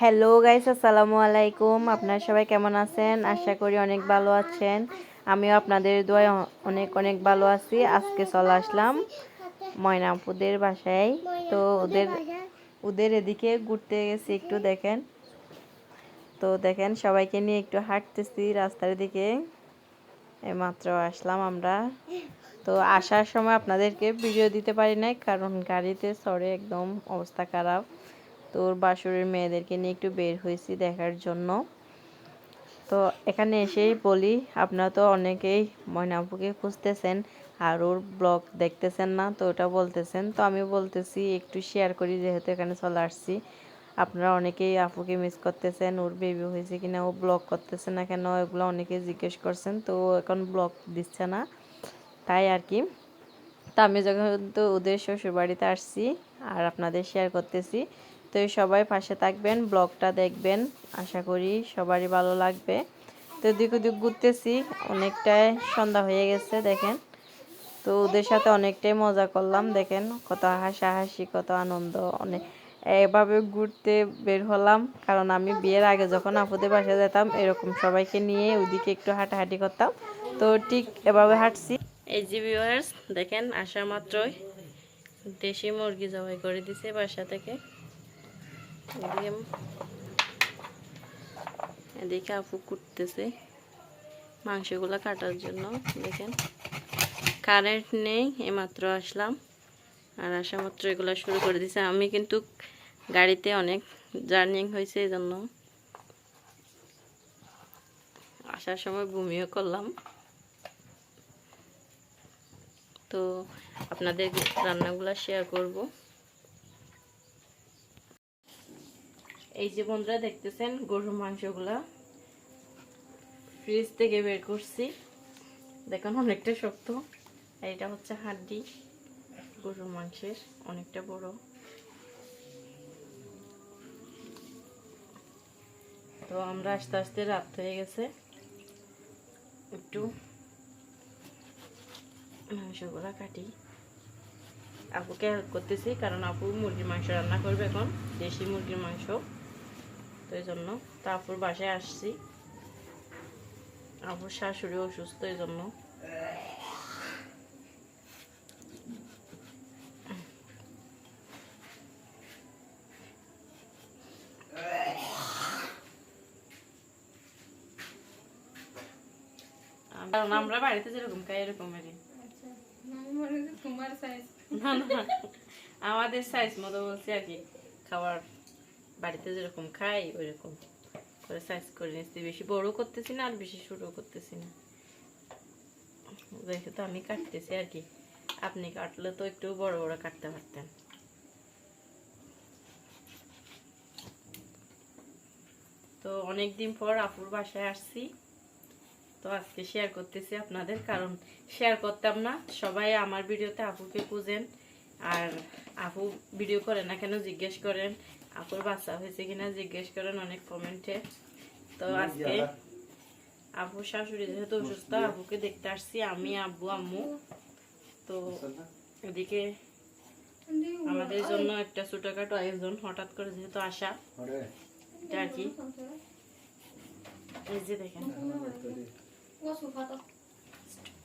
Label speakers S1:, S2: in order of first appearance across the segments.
S1: Hello guys আসসালামু আলাইকুম। আপনারা সবাই কেমন আছেন? আশা করি অনেক ভালো আছেন। আমিও আপনাদের দোয়ায় অনেক অনেক ভালো আছি। আজকে চলে আসলাম ময়নাপুদের বাসায়। তো ওদের ওদের এদিকে ঘুরতে গেছি একটু, দেখেন। তো দেখেন, সবাইকে নিয়ে একটু হাঁটতেছি রাস্তার দিকে। এইমাত্র আসলাম আমরা। তো আসার সময় আপনাদেরকে ভিডিও দিতে পারি নাই, কারণ গাড়িতে চড়ে একদম অবস্থা খারাপ। তোর বাসুরের মেয়েদেরকে নিয়ে একটু বের হয়েছি দেখার জন্য। তো এখানে এসেই বলি, আপনারা তো অনেকেই ময়নাপুকে খুঁজতেছেন আর ওর ব্লগ দেখতেছেন না, তো ওটা বলতেছেন। তো আমি বলতেছি, একটু শেয়ার করি যেহেতু এখানে চলে আসছি। আপনারা অনেকেই আপুকে মিস করতেছেন, ওর বেবি হয়েছে কিনা, ও ব্লগ করতেছে না কেন, এগুলো অনেকেই জিজ্ঞেস করছেন, তো এখন ব্লগ দিচ্ছে না। তাই আর কি। তো আমি যখন তো ওদের শ্বশুর বাড়িতে আসছি আর আপনাদের শেয়ার করতেছি তো সবাই পাশে থাকবেন, ব্লগটা দেখবেন, আশা করি সবারই ভালো লাগবে। তো এদিক ওদিক ঘুরতেছি, অনেকটাই সন্ধ্যা হয়ে গেছে, দেখেন। তো ওদের সাথে অনেকটাই মজা করলাম, দেখেন, কত হাসাহাসি, কত আনন্দ অনেক এভাবে ঘুরতে বের হলাম, কারণ আমি বিয়ের আগে যখন আপুদের বাসায় যেতাম, এরকম সবাইকে নিয়ে ওইদিকে একটু হাঁটাহাঁটি করতাম। তো ঠিক এভাবে হাঁটছি। এই যে ভিউয়ার্স দেখেন আসা মাত্রই দেশি মুরগি জবাই করে দিছে বাসা থেকে। এদিকে এদিকে আপু কুটতেছে মাংসগুলো কাটার জন্য, দেখেন। কারেন্ট নেই, এইমাত্র আসলাম। আর আসা মাত্র এগুলো শুরু করে দিছে। আমি কিন্তু গাড়িতে অনেক জার্নিং হয়েছে এই জন্য আসার সময় বমিও করলাম তো আপনাদের রান্নাগুলো শেয়ার করব। এই যে বন্ধুরা দেখতেছেন গরুর মাংসগুলা। ফ্রিজ থেকে বের করছি। দেখুন, অনেকটা শক্ত। আর এটা হচ্ছে হাড্ডি। গরুর মাংসের অনেকটা বড়। তো আমরা আস্তে আস্তে রাত হয়ে গেছে। একটু মাংসগুলো কাটি। আপুকে হেল্প করতেছি, কারণ আপু মুরগির মাংস রান্না করবে এখন, দেশি মুরগির মাংস। তো এই জন্য তো আপুর বাসায় আসছি। আপুর শাশুড়ি অসুস্থ এই জন্য কারণ আমরা বাড়িতে যেরকম খাই এরকমেরই
S2: তোমার সাইজ
S1: না না আমাদের সাইজ মতো বলছি আর কি খাবার বাড়িতে যেরকম খাই, ওইরকম। করে সাইজ করে নিচ্ছি বেশি বড় করতেছি না, আর বেশি ছোটো করতেছি না। দেখে তো আমি কাটতেছি আর কি। আপনি কাটলে তো একটু বড় বড় কাটতে পারতেন। তো অনেক দিন পর আপুর বাসায় আসছি। তো আজকে শেয়ার করতেছি আপনাদের, কারণ শেয়ার করতাম না। সবাই আমার ভিডিওতে আপুকে খুঁজেন। আর আপু ভিডিও করে না কেন জিজ্ঞেস করেন আপুর বাচ্চা হয়েছে কিনা জিজ্ঞেস করেন অনেক কমেন্টে। তো আজকে আপু শাশুড়ি যেহেতু অসুস্থ আপুকে দেখতে আসছি আমি আব্বু আম্মু। তো এদিকে আমাদের জন্য একটা ছোটখাটো আয়োজন হঠাৎ করে যেহেতু আসা। এটা আর কি? এই যে দেখেন।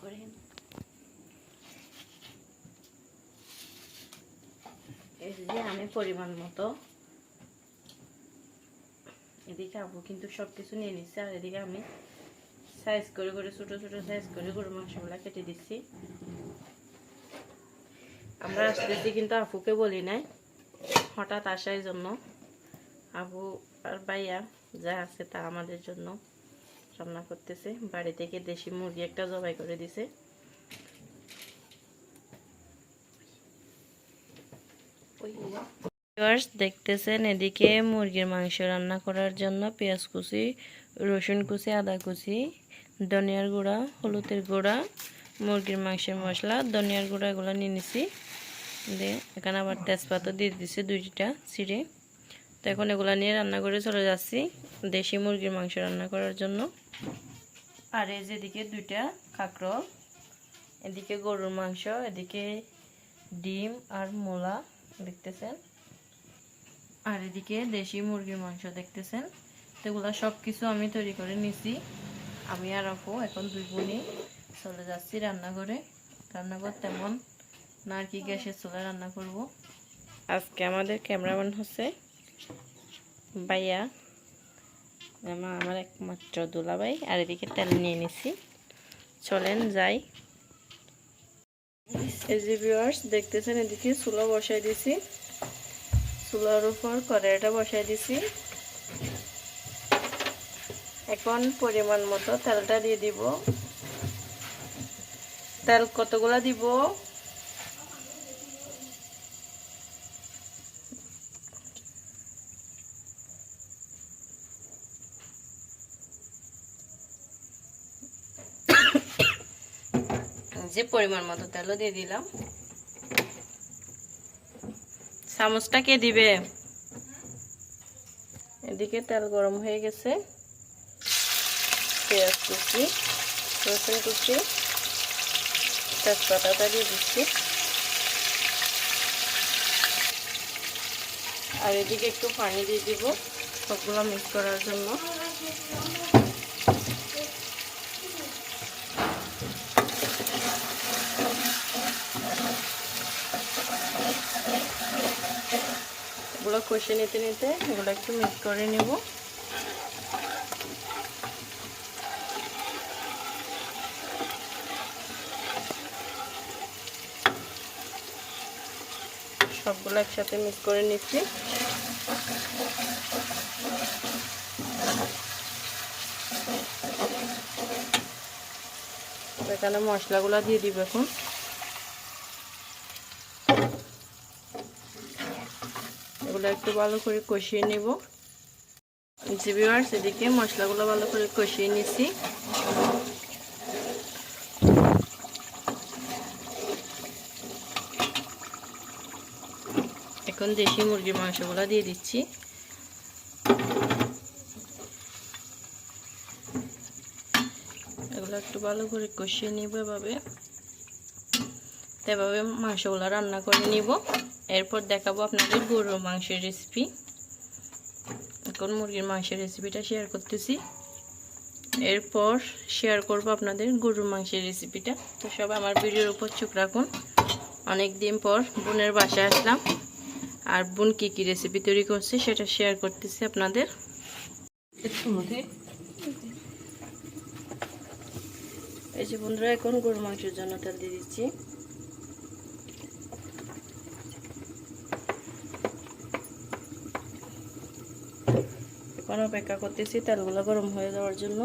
S1: করেন। এই যে আমি পরিমাণ মতো এদিকে আপু কিন্তু সব কিছু নিয়ে নিচ্ছে আর এদিকে আমি সাইজ করে করে, ছোট ছোট সাইজ করে গরু মাংসগুলা কেটে দিচ্ছি। আমরা আসতেছি কিন্তু আপুকে বলি নাই। হঠাৎ আসার জন্য আপু আর ভাইয়া যা আছে তা আমাদের জন্য রান্না করতেছে। বাড়ি থেকে দেশি মুরগি একটা জবাই করে দিছে। ভিউয়ার্স দেখতেছেন এদিকে মুরগির মাংস রান্না করার জন্য পেঁয়াজ কুচি, রসুন কুচি, আদা কুচি, ধনিয়ার গুঁড়া, হলুদের গুঁড়া, মুরগির মাংসের মশলা, ধনিয়ার গুঁড়া এগুলো নিয়ে নিছি। দিয়ে এখানে আবার তেজপাতা দিয়ে দিছি দুইটা ছিঁড়ে। তো এখন এগুলো নিয়ে রান্না করে চলে যাচ্ছি দেশি মুরগির মাংস রান্না করার জন্য। আর এই যে এদিকে দুইটা কাঁকরোল এদিকে গরুর মাংস, এদিকে ডিম আর মূলা, দেখতেছেন? আর এদিকে দেশি মুরগির মাংস দেখতেছেন? সেগুলো সব কিছু আমি তৈরি করে নিছি। আমি আর আপু এখন দুই বোনই। চলে যাচ্ছি রান্নাঘরে। রান্নাঘর তেমন না গ্যাসের চুলায় রান্না করব। আজকে আমাদের ক্যামেরাম্যান হচ্ছে ভাইয়া। আমার আমার একমাত্র দুলাভাই। আর এদিকে তেল নিয়ে নিছি। চলেন যাই। এই যে ভিউয়ার্স দেখতেছেন এদিকে চুলা বসাই দিছি। চুলার উপর কড়াইটা বসাই দিছি। এখন পরিমাণ মতো তেলটা দিয়ে দিব। তেল কতগুলা দিব? যে পরিমাণ মতো তেলও দিয়ে দিলাম। চামচটা কে দিবে? এদিকে তেল গরম হয়ে গেছে। পেঁয়াজ কুচি, রসুন কুচি তেজপাতাটা দিয়ে দিচ্ছি। আর এদিকে একটু পানি দিয়ে দিব, সবগুলো মিক্স করার জন্য। এগুলো কষে নিতে নিতে এগুলো একটু মিক্স করে নেব। সবগুলো একসাথে মিক্স করে নিচ্ছি। এখানে মশলাগুলো দিয়ে দিব এখন। এগুলো একটু ভালো করে কষিয়ে নেব। জিবিওয়ার্স এদিকে মশলাগুলো ভালো করে কষিয়ে নিছি। এখন দেশি মুরগির মাংসগুলো দিয়ে দিচ্ছি। এগুলো একটু ভালো করে কষিয়ে নিব এভাবে। এভাবে মাংসগুলো রান্না করে নিব। এরপর দেখাবো আপনাদের গরুর মাংসের রেসিপি এখন মুরগির মাংসের রেসিপিটা শেয়ার করতেছি। এরপর শেয়ার করব আপনাদের গরুর মাংসের রেসিপিটা তো সবাই আমার ভিডিওর উপর চোখ রাখুন। অনেক দিন পর বোনের বাসায় আসলাম। আর বোন কী কী রেসিপি তৈরি করছে সেটা শেয়ার করতেছি আপনাদের। এই যে বন্ধুরা, এখন গরু মাংসের জন্য তেল দিয়ে দিচ্ছি। এখন অপেক্ষা করতেছি তেলগুলো গরম হয়ে যাওয়ার জন্য।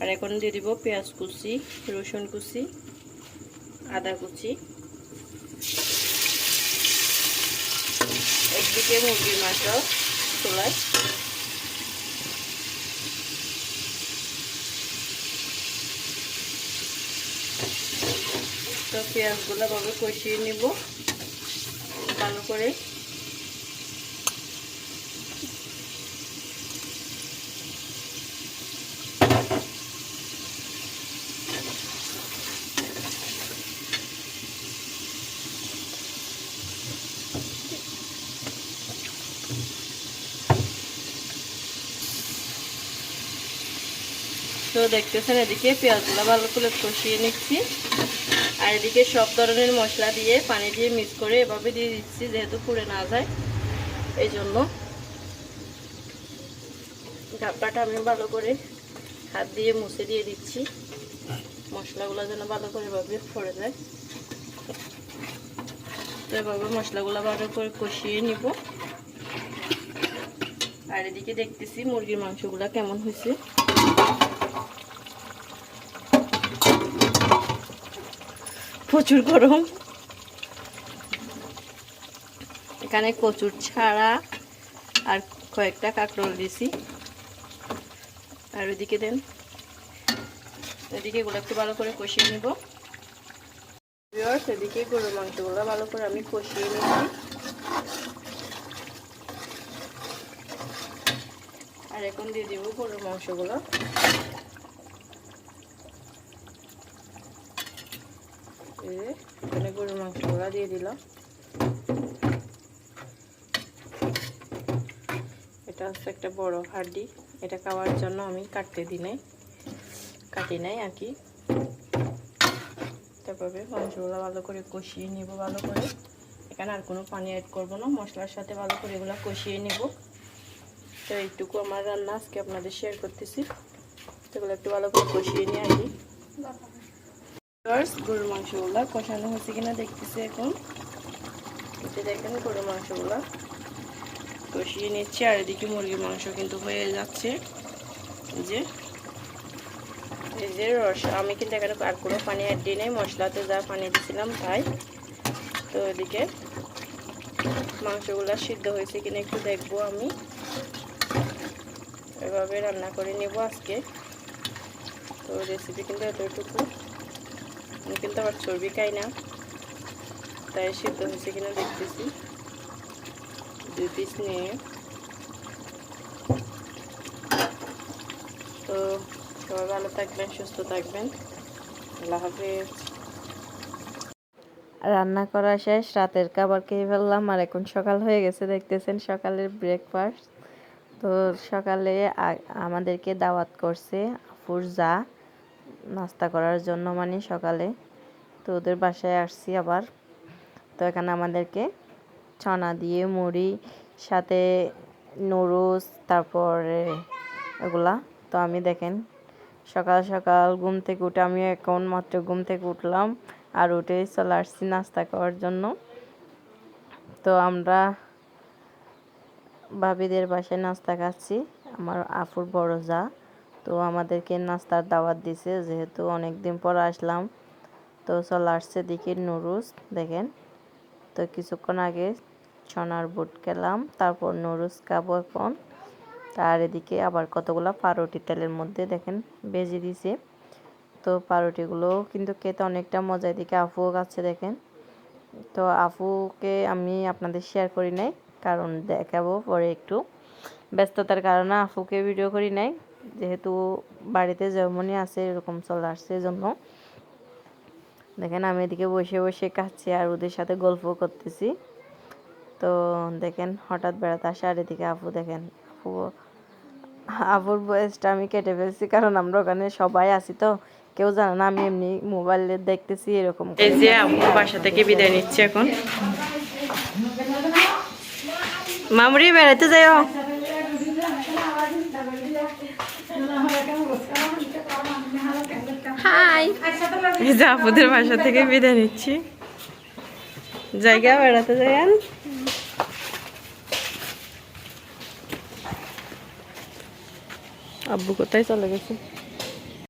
S1: আর এখন দিয়ে দিব পেঁয়াজ কুচি, রসুন কুচি, আদা কুচি। একদিকে মুরগির মাংস চুলায়। তো পেঁয়াজগুলো ভাবে কষিয়ে নিব, ভালো করে। তো দেখতেছেন, এদিকে পেঁয়াজগুলো ভালো করে কষিয়ে নিচ্ছি। আর এদিকে সব ধরনের মশলা দিয়ে, পানি দিয়ে মিক্স করে এভাবে দিয়ে দিচ্ছি, যেহেতু পুড়ে না যায় এই জন্য ঢাকনাটা আমি ভালো করে হাত দিয়ে মুছে দিয়ে দিচ্ছি। মশলাগুলো যেন ভালো করে এভাবে পড়ে যায়। তো এভাবে মশলাগুলো ভালো করে কষিয়ে নিব। আর এদিকে দেখতেছি মুরগির মাংসগুলো কেমন হয়েছে। প্রচুর গরম। এখানে কচুর ছাড়া আর কয়েকটা কাঁকরোল দিছি। আর ওইদিকে দেন এদিকে এগুলো একটু ভালো করে কষিয়ে নেব। এদিকে গরুর মাংসগুলো ভালো করে আমি কষিয়ে নিচ্ছি। আর এখন দিয়ে দিব গরুর মাংসগুলো। এখানে গরুর মাংস ওরা দিয়ে দিলাম। এটা হচ্ছে একটা বড় হাড্ডি। এটা খাওয়ার জন্য আমি কাটতে দিই নাই। কাটি নাই আর কি। তারপরে মাংসগুলা ভালো করে কষিয়ে নেব, ভালো করে। এখানে আর কোনো পানি অ্যাড করব না। মশলার সাথে ভালো করে এগুলো কষিয়ে নেব। তো এইটুকু আমার রান্না আজকে আপনাদের শেয়ার করতেছি। তো এগুলো একটু ভালো করে কষিয়ে নিয়ে আসি। গরুর মাংসগুলো। কষানো হয়েছে কিনা দেখতেছি এখন। এতে দেখেন গরুর মাংসগুলো। কষিয়ে নিচ্ছি, আর এদিকে মুরগির মাংস কিন্তু হয়ে যাচ্ছে। যে। এই যে রস, আমি কিন্তু এখানে আর কোনো পানি অ্যাড দিই নাই, মশলাতে যা পানি দিয়েছিলাম তাই। তো এদিকে মাংসগুলো সিদ্ধ হয়েছে কিনা একটু দেখব আমি। এভাবে রান্না করে নেব আজকে। তো রেসিপি কিন্তু এতটুকু। আমি কিন্তু আবার চর্বি খাই না। তাই সিদ্ধ হয়েছে কিনা দেখতেছি। দুই পিস নিয়ে। তো সবাই ভালো থাকবেন, সুস্থ থাকবেন। আল্লাহ হাফিজ। রান্না করা শেষ, রাতের খাবার খেয়ে ফেললাম, আর এখন সকাল হয়ে গেছে, দেখতেছেন সকালের ব্রেকফাস্ট তো সকালে আমাদেরকে দাওয়াত করছে আপুর যা নাস্তা করার জন্য মানে সকালে। তো ওদের বাসায় আসছি আবার। তো এখানে আমাদেরকে ছানা দিয়ে মুড়ি, সাথে নুডলস, তারপরে এগুলা। তো আমি দেখেন, সকাল সকাল ঘুম থেকে উঠে আমি এখন মাত্র ঘুম থেকে উঠলাম আর উঠে চলে আসছি নাস্তা করার জন্য। তো আমরা ভাবিদের বাসায় নাস্তা খাচ্ছি, আমার আফুর বড় যা। তো আমাদেরকে নাস্তার দাওয়াত দিছে, যেহেতু অনেক দিন পর আসলাম। তো চলে আসছে দেখি নুডলস দেখেন। তো কিছুক্ষণ আগে ছনার বুট খেলাম তারপর নুডলস খাব এখন। তার এদিকে আবার কতগুলো পাউরুটি তেলের মধ্যে দেখেন ভেজে দিছে। তো পাউরুটিগুলো কিন্তু খেতে অনেকটা মজা এদিকে আফুও খাচ্ছে দেখেন। তো আফুকে আমি আপনাদের শেয়ার করি নাই, কারণ দেখাবো পরে একটু। ব্যস্ততার কারণে আফুকে ভিডিও করি নাই। যেহেতু বাড়িতে যেমনই আছে, এরকম চলে আসছে এজন্য। দেখেন, আমি এদিকে বসে বসে খাচ্ছি আর ওদের সাথে গল্প করতেছি। তো দেখেন, হঠাৎ বেড়াতে আসে আর এদিকে আপু, দেখেন, আপু, আপুর বয়সটা আমি কেটে ফেলছি কারণ আমরা ওখানে সবাই আছি তো। কেউ জানে না, আমি এমনি মোবাইলে দেখতেছি এরকম এই যে আপুর বাসা থেকে বিদায় নিচ্ছি এখন। মামুরি বেড়াতে যাইও? হাই আপুদের বাসা থেকে বিদায় নিচ্ছি। জায়গা বেড়াতে যান। আব্বু কোথায় চলে গেছে?